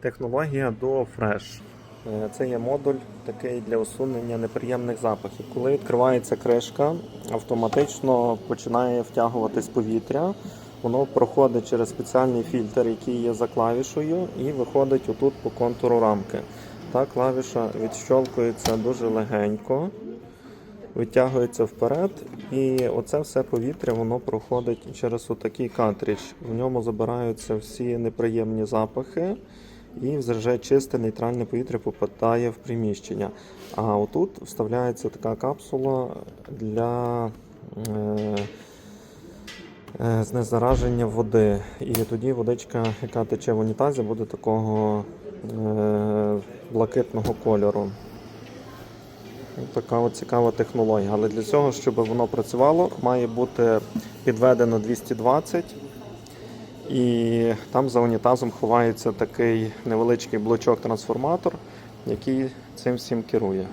Технологія Duo Fresh. Е, Це є модуль такий для усунення неприємних запахів. Коли відкривається кришка, автоматично починає втягуватись повітря. Воно проходить через спеціальний фільтр, який є за клавішою, і виходить отут по контуру рамки. Та клавіша відщолкується дуже легенько, витягується вперед, і оце все повітря воно проходить через отакий картридж. В ньому забираються всі неприємні запахи, і вже чисте нейтральне повітря попадає в приміщення. А отут вставляється така капсула для е, е, знезараження води. І тоді водичка, яка тече в унітазі, буде такого е, блакитного кольору. Така от цікава технологія. Але для цього, щоб воно працювало, має бути підведено 220. І там за унітазом ховається такий невеличкий блочок-трансформатор, який цим всім керує.